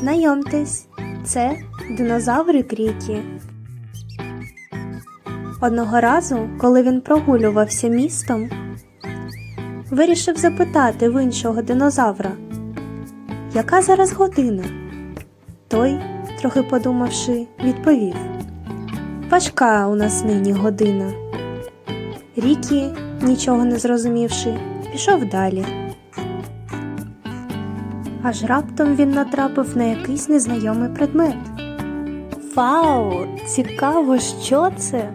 Знайомтесь, це динозаври Крікі. Одного разу, коли він прогулювався містом, вирішив запитати в іншого динозавра, яка зараз година? Той, трохи подумавши, відповів: Важка у нас нині година. Рікі, нічого не зрозумівши, пішов далі. Аж раптом він натрапив на якийсь незнайомий предмет. Вау! Цікаво, що це?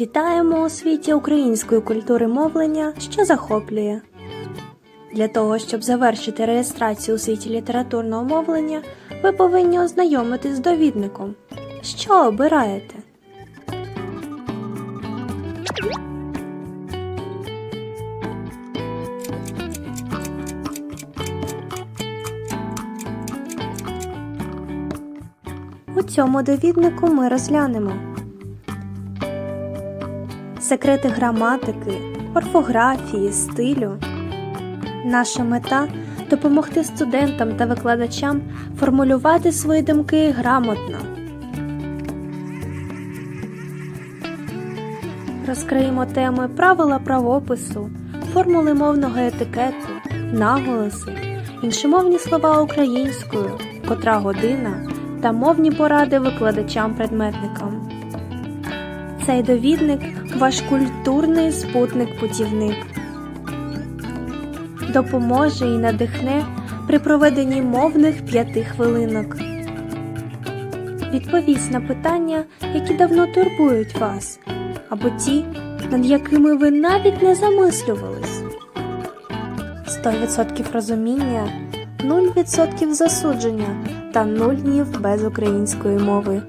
Вітаємо у світі української культури мовлення, що захоплює. Для того, щоб завершити реєстрацію у світі літературного мовлення, ви повинні ознайомитись з довідником. Що обираєте? У цьому довіднику ми розглянемо секрети граматики, орфографії, стилю. Наша мета допомогти студентам та викладачам формулювати свої думки грамотно. Розкриємо теми правила правопису, формули мовного етикету, наголоси, іншомовні слова українською, котра година та мовні поради викладачам-предметникам. Цей довідник ваш культурний спутник-путівник. Допоможе і надихне при проведенні мовних п'яти хвилинок. Відповість на питання, які давно турбують вас, або ті, над якими ви навіть не замислювались. 100% розуміння, 0% засудження та 0 днів без української мови.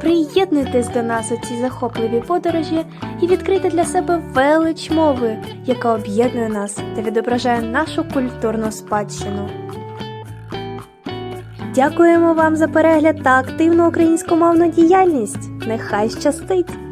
Приєднуйтесь до нас у цій захопливій подорожі і відкрийте для себе велич мови, яка об'єднує нас та відображає нашу культурну спадщину. Дякуємо вам за перегляд та активну українськомовну діяльність. Нехай щастить!